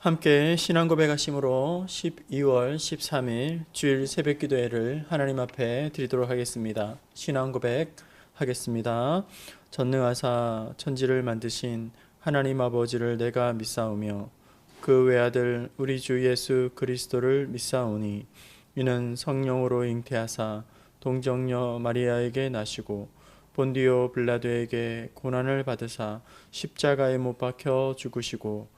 함께 신앙 고백하심으로 12월 13일 주일 새벽 기도회를 하나님 앞에 드리도록 하겠습니다. 신앙 고백 하겠습니다. 전능하사 천지를 만드신 하나님 아버지를 내가 믿사오며 그 외아들 우리 주 예수 그리스도를 믿사오니 이는 성령으로 잉태하사 동정녀 마리아에게 나시고 본디오 빌라도에게 고난을 받으사 십자가에 못 박혀 죽으시고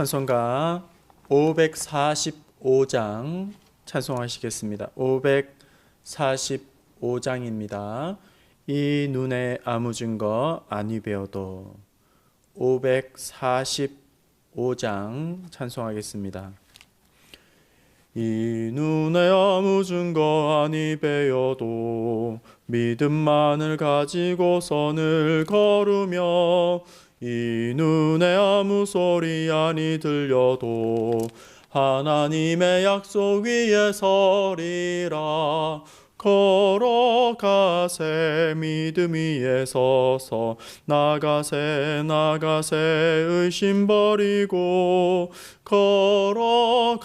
찬송가 545장 찬송하시겠습니다. 545장입니다. 이 눈에 아무 증거 아니 배워도 545장 찬송하겠습니다. 이 눈에 아무 증거 아니 배워도 믿음만을 가지고 선을 걸으며 이 눈에 아무 소리 아니 들려도 하나님의 약속 위에 서리라. 걸어가세 믿음 위에 서서 나가세 나가세 의심 버리고 걸어가세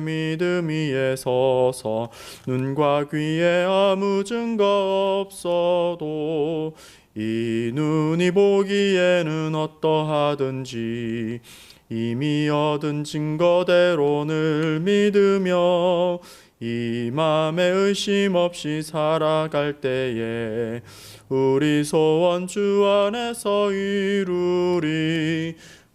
믿음 위에 서서 눈과 귀에 아무 증거 없어도 이 눈이 보기에는 어떠하든지 이미 얻은 증거대로 늘 믿으며 이 맘에 의심 없이 살아갈 때에 우리 소원 주 안에서 이루리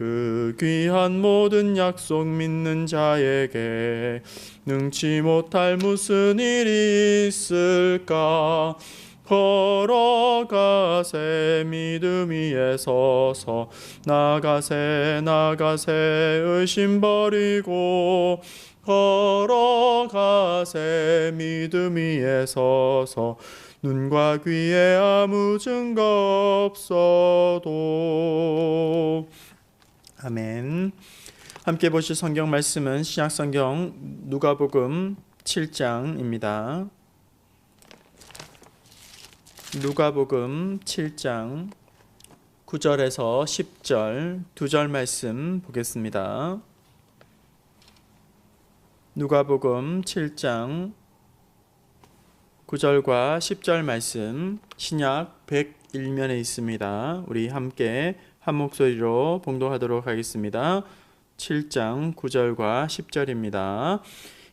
그 귀한 모든 약속 믿는 자에게 능치 못할 무슨 일이 있을까? 걸어가세 믿음 위에 서서 나가세 나가세 의심 버리고 걸어가세 믿음 위에 서서 눈과 귀에 아무 증거 없어도 아멘. 함께 보실 성경 말씀은 신약 성경 누가복음 7장입니다. 누가복음 7장 9절에서 10절 두 절 말씀 보겠습니다. 누가복음 7장 9절과 10절 말씀 신약 101면에 있습니다. 우리 함께 한 목소리로 봉독하도록 하겠습니다. 7장 9절과 10절입니다.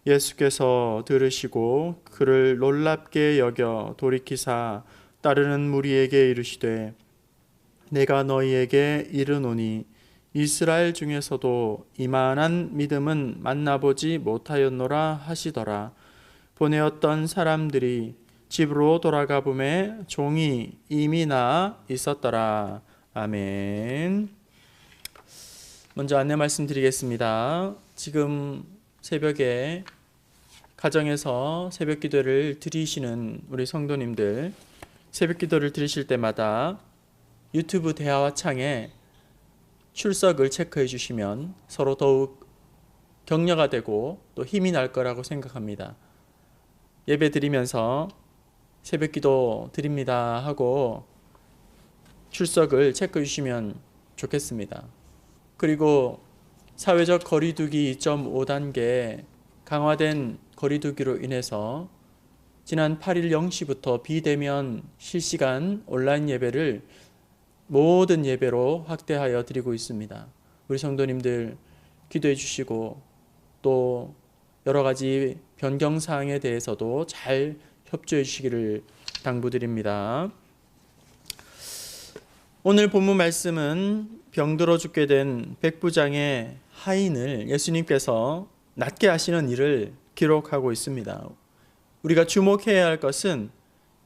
예수께서 들으시고 그를 놀랍게 여겨 돌이키사 따르는 무리에게 이르시되 내가 너희에게 이르노니 이스라엘 중에서도 이만한 믿음은 만나보지 못하였노라 하시더라. 보내었던 사람들이 집으로 돌아가 보매 종이 이미 나 있었더라. 아멘. 먼저 안내 말씀드리겠습니다. 지금 새벽에 가정에서 새벽 기도를 드리시는 우리 성도님들 새벽 기도를 드리실 때마다 유튜브 대화와 창에 출석을 체크해 주시면 서로 더욱 격려가 되고 또 힘이 날 거라고 생각합니다. 예배 드리면서 새벽 기도 드립니다 하고 출석을 체크해 주시면 좋겠습니다. 그리고 사회적 거리두기 2.5단계 강화된 거리두기로 인해서 지난 8일 0시부터 비대면 실시간 온라인 예배를 모든 예배로 확대하여 드리고 있습니다. 우리 성도님들 기도해 주시고 또 여러 가지 변경 사항에 대해서도 잘 협조해 주시기를 당부드립니다. 오늘 본문 말씀은 병들어 죽게 된 백부장의 하인을 예수님께서 낫게 하시는 일을 기록하고 있습니다. 우리가 주목해야 할 것은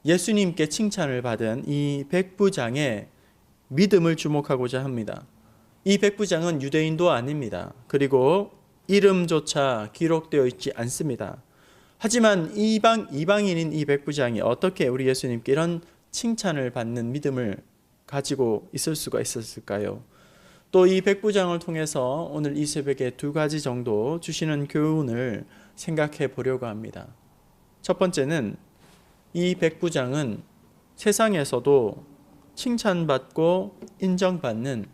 예수님께 칭찬을 받은 이 백부장의 믿음을 주목하고자 합니다. 이 백부장은 유대인도 아닙니다. 그리고 이름조차 기록되어 있지 않습니다. 하지만 이방 이방인인 이 백부장이 어떻게 우리 예수님께 이런 칭찬을 받는 믿음을 가지고 있을 수가 있었을까요? 또 이 백부장을 통해서 오늘 이 새벽에 두 가지 정도 주시는 교훈을 생각해 보려고 합니다. 첫 번째는 이 백부장은 세상에서도 칭찬받고 인정받는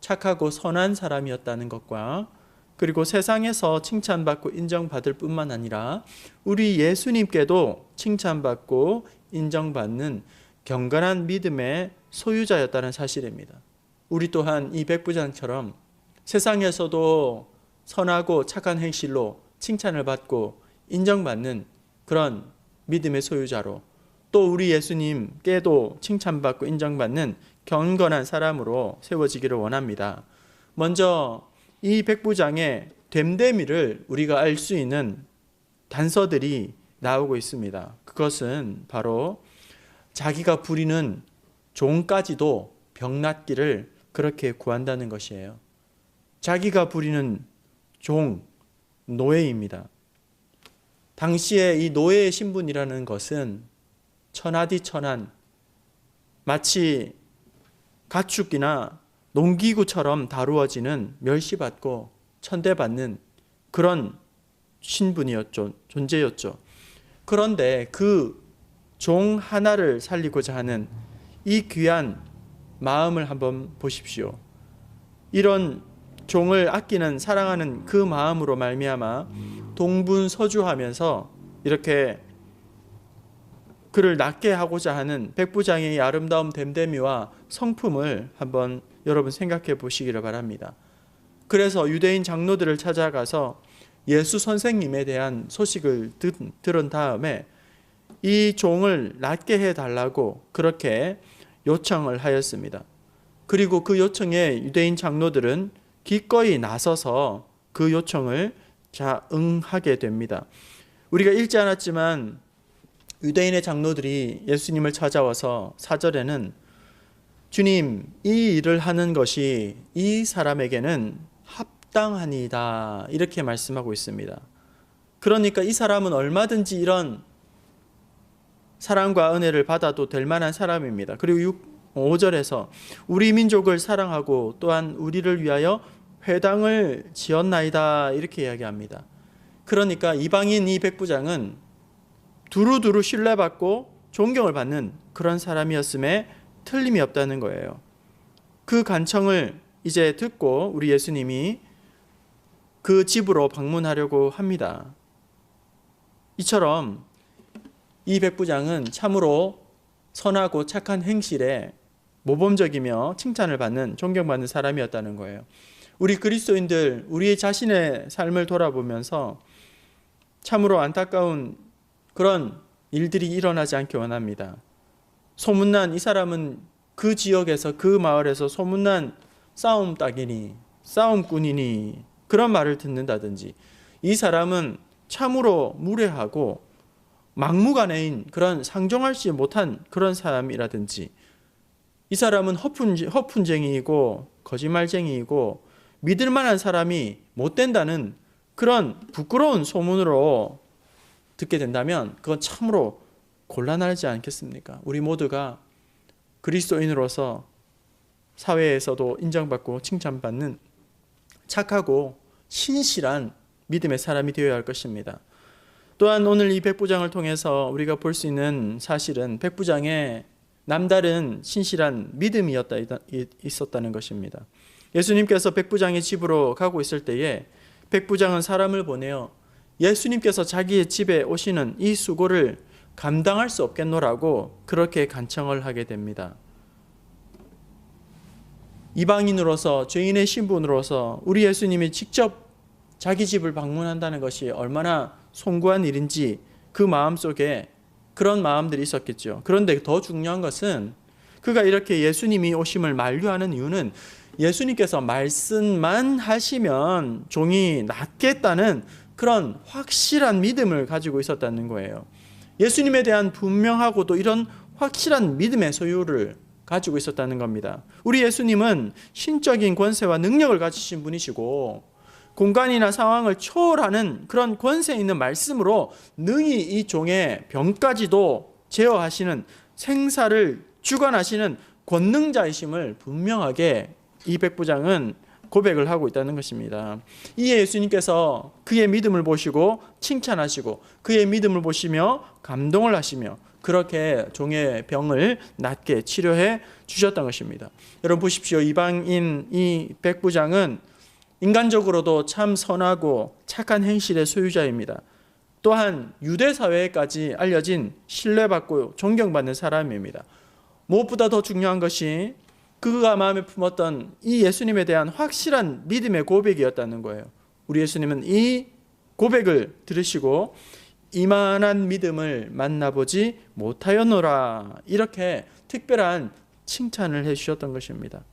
착하고 선한 사람이었다는 것과 그리고 세상에서 칭찬받고 인정받을 뿐만 아니라 우리 예수님께도 칭찬받고 인정받는 경건한 믿음의 소유자였다는 사실입니다. 우리 또한 이 백부장처럼 세상에서도 선하고 착한 행실로 칭찬을 받고 인정받는 그런 믿음의 소유자로 또 우리 예수님께도 칭찬받고 인정받는 경건한 사람으로 세워지기를 원합니다. 먼저 이 백부장의 됨됨이를 우리가 알 수 있는 단서들이 나오고 있습니다. 그것은 바로 자기가 부리는 종까지도 병낫기를 그렇게 구한다는 것이에요. 자기가 부리는 종, 노예입니다. 당시에 이 노예의 신분이라는 것은 천하디천한 마치 가축이나 농기구처럼 다루어지는 멸시받고 천대받는 그런 신분이었죠. 존재였죠. 그런데 그 종 하나를 살리고자 하는 이 귀한 마음을 한번 보십시오. 이런 종을 아끼는 사랑하는 그 마음으로 말미암아 동분서주하면서 이렇게 그를 낫게 하고자 하는 백부장의 아름다움 됨됨이와 성품을 한번 여러분 생각해 보시기를 바랍니다. 그래서 유대인 장로들을 찾아가서 예수 선생님에 대한 소식을 듣, 들은 다음에 이 종을 낫게 해 달라고 그렇게 요청을 하였습니다. 그리고 그 요청에 유대인 장로들은 기꺼이 나서서 그 요청을 자 응하게 됩니다. 우리가 읽지 않았지만 유대인의 장로들이 예수님을 찾아와서 사절에는 주님 이 일을 하는 것이 이 사람에게는 합당하니다 이렇게 말씀하고 있습니다. 그러니까 이 사람은 얼마든지 이런 사랑과 은혜를 받아도 될 만한 사람입니다. 그리고 6, 5절에서 우리 민족을 사랑하고 또한 우리를 위하여 회당을 지었나이다 이렇게 이야기합니다. 그러니까 이방인 이 백부장은 두루두루 신뢰받고 존경을 받는 그런 사람이었음에 틀림이 없다는 거예요. 그 간청을 이제 듣고 우리 예수님이 그 집으로 방문하려고 합니다. 이처럼 이 백부장은 참으로 선하고 착한 행실에 모범적이며 칭찬을 받는 존경받는 사람이었다는 거예요. 우리 그리스도인들 우리 자신의 삶을 돌아보면서 참으로 안타까운 그런 일들이 일어나지 않기 원합니다. 소문난 이 사람은 그 지역에서 그 마을에서 소문난 싸움 따기니 싸움꾼이니 그런 말을 듣는다든지 이 사람은 참으로 무례하고 막무가내인 그런 상종할지 못한 그런 사람이라든지 이 사람은 허푼, 허푼쟁이이고 거짓말쟁이이고 믿을 만한 사람이 못 된다는 그런 부끄러운 소문으로 듣게 된다면 그건 참으로 곤란하지 않겠습니까? 우리 모두가 그리스도인으로서 사회에서도 인정받고 칭찬받는 착하고 신실한 믿음의 사람이 되어야 할 것입니다. 또한 오늘 이 백부장을 통해서 우리가 볼 수 있는 사실은 백부장의 남다른 신실한 믿음이었다 있었다는 것입니다. 예수님께서 백부장의 집으로 가고 있을 때에 백부장은 사람을 보내어 예수님께서 자기의 집에 오시는 이 수고를 감당할 수 없겠노라고 그렇게 간청을 하게 됩니다. 이방인으로서 죄인의 신분으로서 우리 예수님이 직접 자기 집을 방문한다는 것이 얼마나 송구한 일인지 그 마음 속에 그런 마음들이 있었겠죠. 그런데 더 중요한 것은 그가 이렇게 예수님이 오심을 만류하는 이유는 예수님께서 말씀만 하시면 종이 낫겠다는 그런 확실한 믿음을 가지고 있었다는 거예요. 예수님에 대한 분명하고도 이런 확실한 믿음의 소유를 가지고 있었다는 겁니다. 우리 예수님은 신적인 권세와 능력을 가지신 분이시고 공간이나 상황을 초월하는 그런 권세 있는 말씀으로 능히 이 종의 병까지도 제어하시는 생사를 주관하시는 권능자이심을 분명하게 이 백부장은 고백을 하고 있다는 것입니다. 이에 예수님께서 그의 믿음을 보시고 칭찬하시고 그의 믿음을 보시며 감동을 하시며 그렇게 종의 병을 낫게 치료해 주셨던 것입니다. 여러분 보십시오. 이방인 이 백부장은 인간적으로도 참 선하고 착한 행실의 소유자입니다. 또한 유대 사회까지 알려진 신뢰받고 존경받는 사람입니다. 무엇보다 더 중요한 것이 그가 마음에 품었던 이 예수님에 대한 확실한 믿음의 고백이었다는 거예요. 우리 예수님은 이 고백을 들으시고 이만한 믿음을 만나보지 못하였노라 이렇게 특별한 칭찬을 해주셨던 것입니다.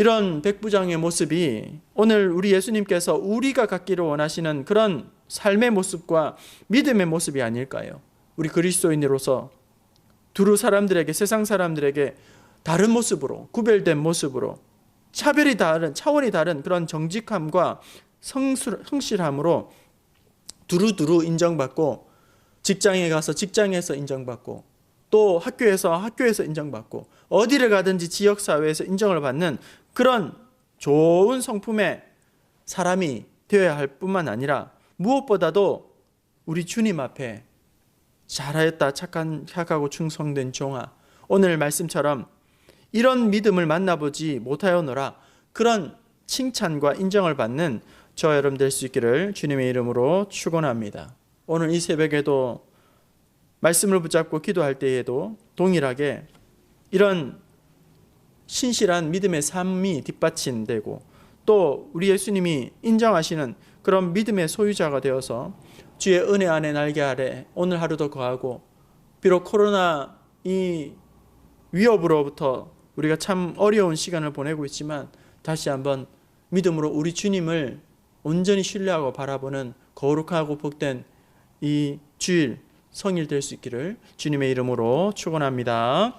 이런 백부장의 모습이 오늘 우리 예수님께서 우리가 갖기를 원하시는 그런 삶의 모습과 믿음의 모습이 아닐까요? 우리 그리스도인으로서 두루 사람들에게 세상 사람들에게 다른 모습으로 구별된 모습으로 차별이 다른 차원이 다른 그런 정직함과 성술, 성실함으로 두루두루 인정받고 직장에 가서 직장에서 인정받고 또 학교에서 학교에서 인정받고 어디를 가든지 지역 사회에서 인정을 받는 그런 좋은 성품의 사람이 되어야 할 뿐만 아니라 무엇보다도 우리 주님 앞에 잘하였다 착한 착하고 충성된 종아 오늘 말씀처럼 이런 믿음을 만나보지 못하였노라 그런 칭찬과 인정을 받는 저 여러분 될 수 있기를 주님의 이름으로 축원합니다. 오늘 이 새벽에도 말씀을 붙잡고 기도할 때에도 동일하게 이런 신실한 믿음의 삶이 뒷받침되고 또 우리 예수님이 인정하시는 그런 믿음의 소유자가 되어서 주의 은혜 안에 날개 아래 오늘 하루도 거하고 비록 코로나 이 위협으로부터 우리가 참 어려운 시간을 보내고 있지만 다시 한번 믿음으로 우리 주님을 온전히 신뢰하고 바라보는 거룩하고 복된 이 주일 성일 될 수 있기를 주님의 이름으로 축원합니다.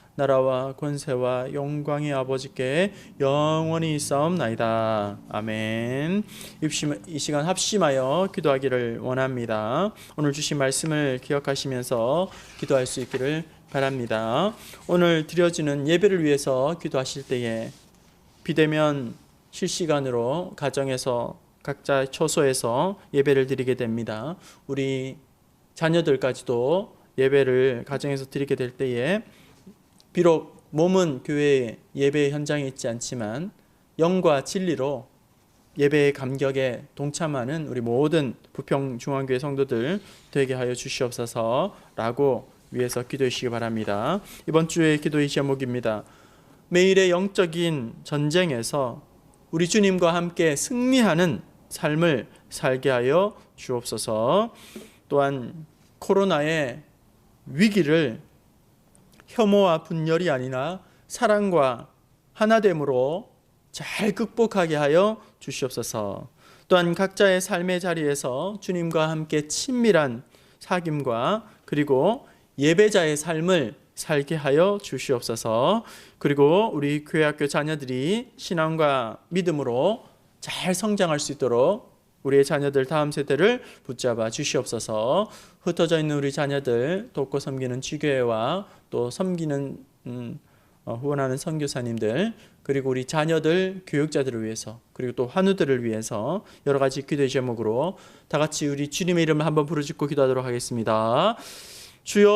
나라와 권세와 영광의 아버지께 영원히 있사옵나이다. 아멘. 이 시간 합심하여 기도하기를 원합니다. 오늘 주신 말씀을 기억하시면서 기도할 수 있기를 바랍니다. 오늘 드려지는 예배를 위해서 기도하실 때에 비대면 실시간으로 가정에서 각자 처소에서 예배를 드리게 됩니다. 우리 자녀들까지도 예배를 가정에서 드리게 될 때에 비록 몸은 교회 예배 현장에 있지 않지만 영과 진리로 예배의 감격에 동참하는 우리 모든 부평 중앙교회 성도들 되게 하여 주시옵소서라고 위해서 기도해 주시기 바랍니다. 이번 주의 기도의 제목입니다. 매일의 영적인 전쟁에서 우리 주님과 함께 승리하는 삶을 살게 하여 주옵소서. 또한 코로나의 위기를 혐오와 분열이 아니라 사랑과 하나됨으로 잘 극복하게 하여 주시옵소서. 또한 각자의 삶의 자리에서 주님과 함께 친밀한 사귐과 그리고 예배자의 삶을 살게 하여 주시옵소서. 그리고 우리 교회학교 자녀들이 신앙과 믿음으로 잘 성장할 수 있도록 우리의 자녀들 다음 세대를 붙잡아 주시옵소서. 흩어져 있는 우리 자녀들 돕고 섬기는 지교회와 또 섬기는 음, 어, 후원하는 선교사님들 그리고 우리 자녀들 교육자들을 위해서 그리고 또 환우들을 위해서 여러 가지 기도의 제목으로 다 같이 우리 주님의 이름을 한번 부르짖고 기도하도록 하겠습니다. 주여